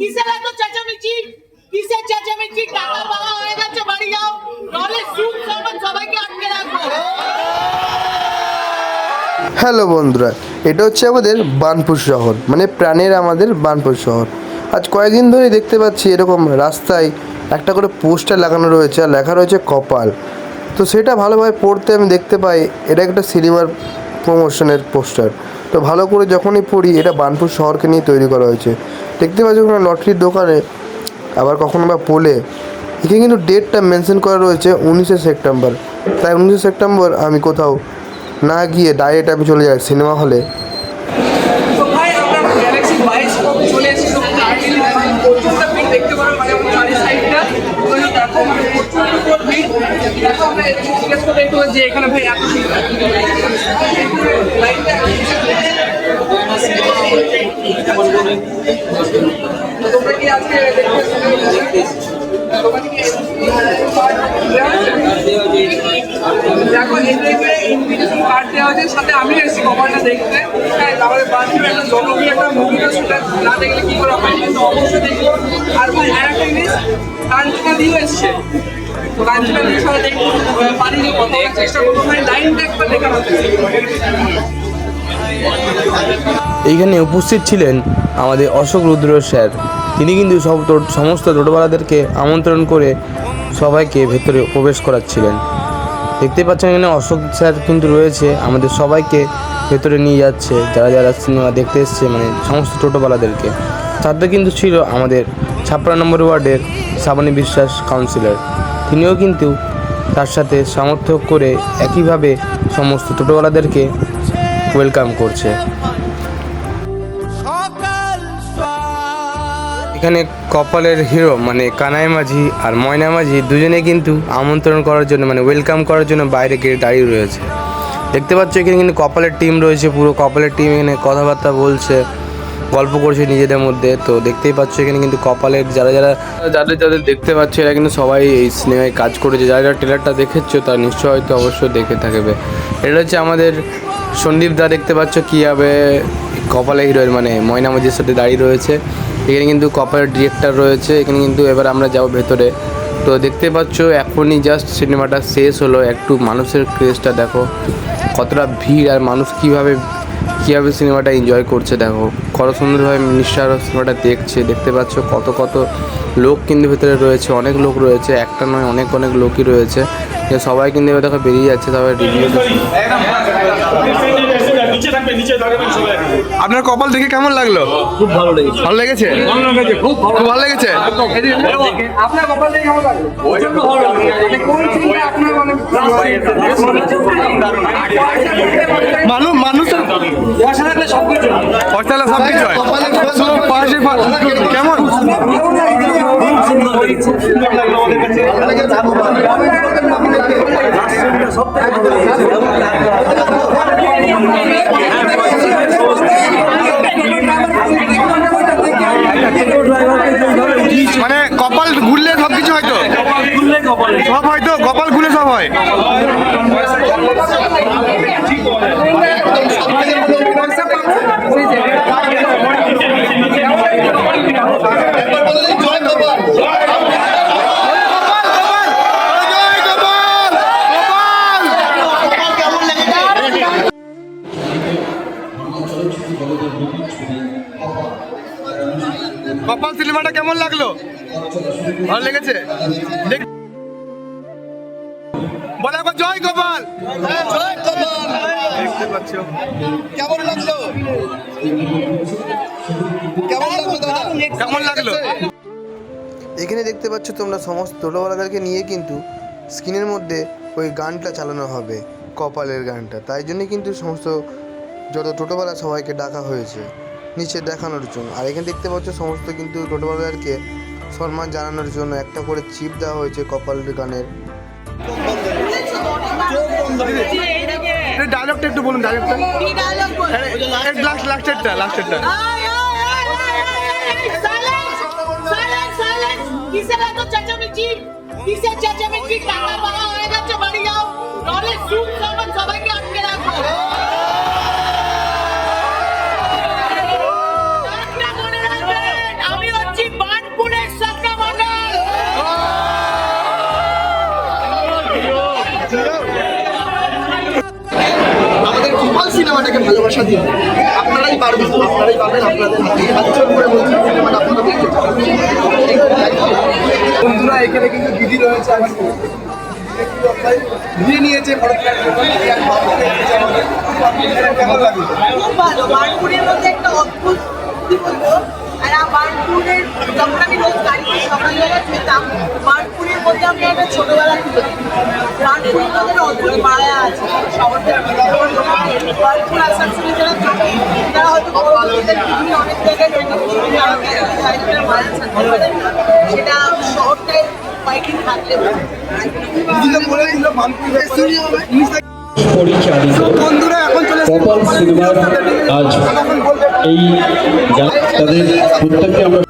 কিসের এত চেঁচামেচি? কিসের চেঁচামেচি? টাকা পাওয়া হয়ে গেছে, বাড়ি যাও। সমান সবাইকে আটকে হ্যালো বন্ধুরা, এটা হচ্ছে আমাদের বানপুর শহর মানে প্রাণের আমাদের বানপুর শহর। আজ কয়েকদিন ধরে দেখতে পাচ্ছি এরকম রাস্তায় একটা করে পোস্টার লাগানো রয়েছে আর লেখা রয়েছে কপাল। তো সেটা ভালোভাবে পড়তে আমি দেখতে পাই, এটা একটা সিনেমার প্রমোশনের পোস্টার। তো ভালো করে যখনই পড়ি, এটা বানপুর শহরকে নিয়ে তৈরি করা হয়েছে। দেখতে পাচ্ছি ওখানে লটারির দোকানে, আবার কখনো বা পোলে এখানে কিন্তু ডেটটা মেনশন করা রয়েছে উনিশে সেপ্টেম্বর। তাই উনিশে সেপ্টেম্বর আমি কোথাও না গিয়ে ডাইরেক্ট আমি চলে যাই সিনেমা হলে। মানে মানে যে এখানে ভাই এত ভিড় লাইনটা তো আজকে দেখো এদেরকে ইনভিটেশন সাথে আমি এসেছি কভারটা দেখতে হ্যাঁ আমাদের বান্ধবী একটা জনপ্রিয় একটা মুভি সেটা না দেখলে কি করে হয় কিন্তু অবশ্যই দেখব আর ভাই আর একটা জিনিস কাঞ্চনা দিয়েও এসছে তো কাঞ্চনা দিয়ে সবাই দেখব পারি যে কত চেষ্টা করব ভাই লাইনটা একবার দেখা হচ্ছে এইখানে উপস্থিত ছিলেন আমাদের অশোক রুদ্র স্যার। তিনি কিন্তু সব সমস্ত টোটোওয়ালাদেরকে আমন্ত্রণ করে সবাইকে ভেতরে প্রবেশ করাচ্ছিলেন। দেখতে পাচ্ছেন এখানে অশোক স্যার কিন্তু রয়েছে, আমাদের সবাইকে ভেতরে নিয়ে যাচ্ছে, যারা যারা সিনেমা দেখতে এসছে মানে সমস্ত টোটোওয়ালাদেরকে। সাথে কিন্তু ছিল আমাদের ছাপ্পান্ন নম্বর ওয়ার্ডের শ্রাবণী বিশ্বাস কাউন্সিলর তিনিও কিন্তু তার সাথে সমর্থক করে একইভাবে সমস্ত টোটোওয়ালাদেরকে ওয়েলকাম করছে। এখানে কপালের হিরো মানে কানাই মাঝি আর ময়না মাঝি দুজনে কিন্তু আমন্ত্রণ করার জন্য মানে ওয়েলকাম করার জন্য বাইরে গিয়ে দাঁড়িয়ে রয়েছে। দেখতে পাচ্ছ এখানে কিন্তু কপালের টিম রয়েছে পুরো কপালের টিম এখানে কথাবার্তা বলছে গল্প করছে নিজেদের মধ্যে। তো দেখতেই পাচ্ছ এখানে কিন্তু কপালের যারা যারা যাদের যাদের দেখতে পাচ্ছ এরা কিন্তু সবাই এই সিনেমায় কাজ করেছে। যারা যারা ট্রেলারটা দেখেছ তারা নিশ্চয়ই হয়তো অবশ্যই দেখে থাকবে। এটা হচ্ছে আমাদের সন্দীপ দা দেখতে পাচ্ছ কীভাবে কপালে হিরোয়ের মানে ময়না মাঝির সাথে দাঁড়িয়ে রয়েছে। এখানে কিন্তু কপালের ডিরেক্টর রয়েছে। এখানে কিন্তু এবার আমরা যাব ভেতরে। তো দেখতে পাচ্ছ, এখনই জাস্ট সিনেমাটা শেষ হলো। একটু মানুষের ক্রেজটা দেখো। কতটা ভিড় আর মানুষ কীভাবে কীভাবে সিনেমাটা এনজয় করছে দেখো। কত সুন্দরভাবে মিনিস্টার সিনেমাটা দেখছে। দেখতে পাচ্ছ কত কত লোক কিন্তু ভেতরে রয়েছে। অনেক লোক রয়েছে। একটা নয়, অনেক অনেক লোকই রয়েছে। সবাই কিন্তু এবার দেখো বেরিয়ে যাচ্ছে, সবাই রিভিউ আপনার কপাল দেখে কেমন লাগল? খুব ভালো লেগেছে। ভালো লেগেছে? খুব ভালো লেগেছে। আপনার কপাল দেখে কেমন লাগল? মানে মানে মানুষ মানুষের পয়সা থাকলে সব কিছু সব হয়। কেমন? মানে কপাল ঘুরলে সব কিছু হয়তো হয়তো কপাল ঘুরলে সব হয়। কপাল সিনেমাটা কেমন লাগল? ভালো লেগেছে? বলো একবার জয় গোপাল। দেখতে পাচ্ছ। কেমন লাগল? কেমন লাগল দাদা? কেমন লাগল? এখানে দেখতে পাচ্ছ তোমরা সমস্ত টোটোওয়ালাদেরকে নিয়ে কিন্তু স্ক্রিনের মধ্যে ওই গানটা চালানো হবে কপালের গানটা। তাই জন্যই কিন্তু সমস্ত যত টোটোওয়ালা সবাইকে ডাকা হয়েছে নিচে দেখানোর জন্য। আর এখানে দেখতে পাচ্ছ সমস্ত কিন্তু টোটোওয়ালাদেরকে সম্মান জানানোর জন্য একটা করে চিপ দেওয়া হয়েছে কপালের গানের। ডায়লগটা একটু বলুন ডায়লগটা কি ডায়লগ বল লাস্ট লাস্টেরটা লাস্টেরটা আয়, আয়, আয়, আয়, আয়, আয়, silence, silence, silence. কিসের এত চেঁচামেচি কিসের চেঁচামেচি টাকা পাওয়া ভালোবাসা দিন। আপনারাই পারবেন আপনারাই পারবেন আপনাদের হাতে হাত জোর করে বলছি সিনেমাটা আপনারা দেখতে বন্ধুরা এখানে কিন্তু দিদি রয়েছে আমার নিয়ে নিয়েছে ভরতনাট্যম কেমন লাগে খুব ভালো বার্নপুরের মধ্যে একটা অদ্ভুত কি বলব? আর বার্নপুরের যখন আমি রোজ গাড়িতে সকালবেলা যেতাম বার্নপুরের মধ্যে আমি একটা ছোটবেলা খুঁজে বার্নপুরের মধ্যে অদ্ভুত মায়া আছে। শহরটা বার্নপুর আসানসোলে যারা থাকে তারা হয়তো পৃথিবীর অনেক জায়গায় মায়া থাকতে পারে সেটা শহরটায় কয়েকদিন থাকলে পরিচালিত কপাল সিনেমার আজ এই তাদের প্রত্যেককে আমরা